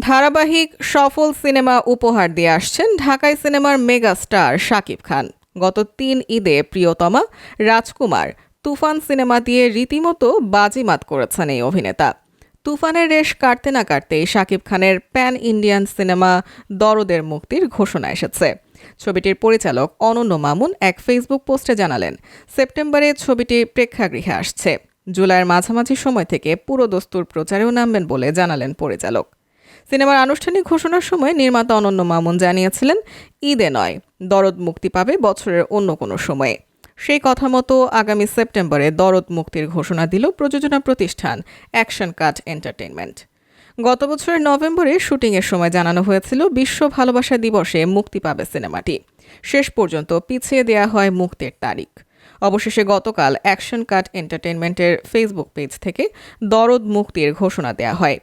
ধারাবাহিক সফল সিনেমা উপহার দিয়ে আসছেন ঢাকাই সিনেমার মেগা স্টার শাকিব খান। গত তিন ঈদে প্রিয়তমা, রাজকুমার তুফান সিনেমা দিয়ে রীতিমতো বাজিমাত করেছেন এই অভিনেতা। তুফানের রেশ কাটতে না কাটতেই শাকিব খানের প্যান ইন্ডিয়ান সিনেমা দরদের মুক্তির ঘোষণা এসেছে। ছবিটির পরিচালক অনন্য মামুন এক ফেসবুক পোস্টে জানালেন, সেপ্টেম্বরে ছবিটি প্রেক্ষাগৃহে আসছে। জুলাইয়ের মাঝামাঝি সময় থেকে পুরো দস্তুর প্রচারেও নামবেন বলে জানালেন পরিচালক। সিনেমার আনুষ্ঠানিক ঘোষণার সময় নির্মাতা অনন্য মামুন জানিয়েছিলেন, ঈদে নয়, দরদ মুক্তি পাবে বছরের অন্য কোনো সময়ে। সেই কথা মতো আগামী সেপ্টেম্বরে দরদ মুক্তির ঘোষণা দিল প্রযোজনা প্রতিষ্ঠান অ্যাকশন কাট এন্টারটেনমেন্ট গত বছরের নভেম্বরে শুটিংয়ের সময় জানানো হয়েছিল, বিশ্ব ভালোবাসা দিবসে মুক্তি পাবে সিনেমাটি। শেষ পর্যন্ত পিছিয়ে দেয়া হয় মুক্তির তারিখ। অবশেষে গতকাল অ্যাকশন কাট এন্টারটেনমেন্টের ফেসবুক পেজ থেকে দরদ মুক্তির ঘোষণা দেয়া হয়।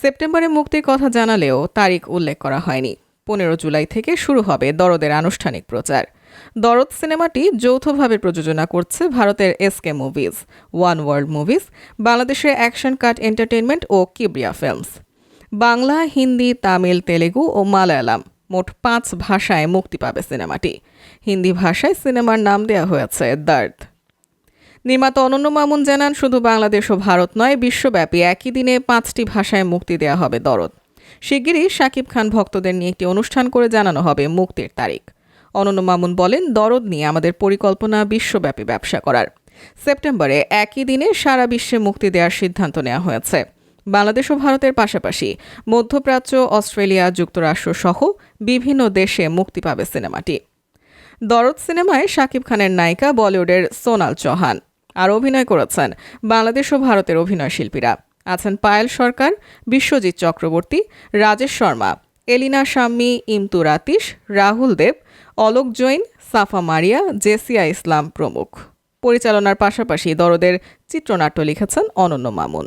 সেপ্টেম্বরে মুক্তির কথা জানালেও তারিখ উল্লেখ করা হয়নি। পনেরো জুলাই থেকে শুরু হবে দরদের আনুষ্ঠানিক প্রচার। দরদ সিনেমাটি যৌথভাবে প্রযোজনা করছে ভারতের SK movies, one world movies, বাংলাদেশের অ্যাকশন কাট এন্টারটেনমেন্ট ও কিবরিয়া ফিল্মস। বাংলা, হিন্দি, তামিল, তেলেগু ও মালায়ালাম মোট পাঁচ ভাষায় মুক্তি পাবে সিনেমাটি। হিন্দি ভাষায় সিনেমার নাম দেওয়া হয়েছে দার্দ। নির্মাতা অনন্য মামুন জানান, শুধু বাংলাদেশ ও ভারত নয়, বিশ্বব্যাপী একই দিনে পাঁচটি ভাষায় মুক্তি দেওয়া হবে দরদ। শিগগিরই শাকিব খান ভক্তদের নিয়ে একটি অনুষ্ঠান করে জানানো হবে মুক্তির তারিখ। অনন্য মামুন বলেন, দরদ নিয়ে আমাদের পরিকল্পনা বিশ্বব্যাপী ব্যবসা করার। সেপ্টেম্বরে একই দিনে সারা বিশ্বে মুক্তি দেওয়ার সিদ্ধান্ত নেওয়া হয়েছে। বাংলাদেশ ও ভারতের পাশাপাশি মধ্যপ্রাচ্য, অস্ট্রেলিয়া, যুক্তরাষ্ট্র সহ বিভিন্ন দেশে মুক্তি পাবে সিনেমাটি। দরদ সিনেমায় শাকিব খানের নায়িকা বলিউডের সোনাল চৌহান। আর অভিনয় করেছেন বাংলাদেশ ও ভারতের অভিনয় শিল্পীরা। আছেন পায়েল সরকার, বিশ্বজিৎ চক্রবর্তী, রাজেশ শর্মা, এলিনা শাম্মী, ইমতু রাতিশ, রাহুল দেব, অলোক জৈন, সাফা মারিয়া, জেসিয়া ইসলাম প্রমুখ। পরিচালনার পাশাপাশি দরদের চিত্রনাট্য লিখেছেন অনন্য মামুন।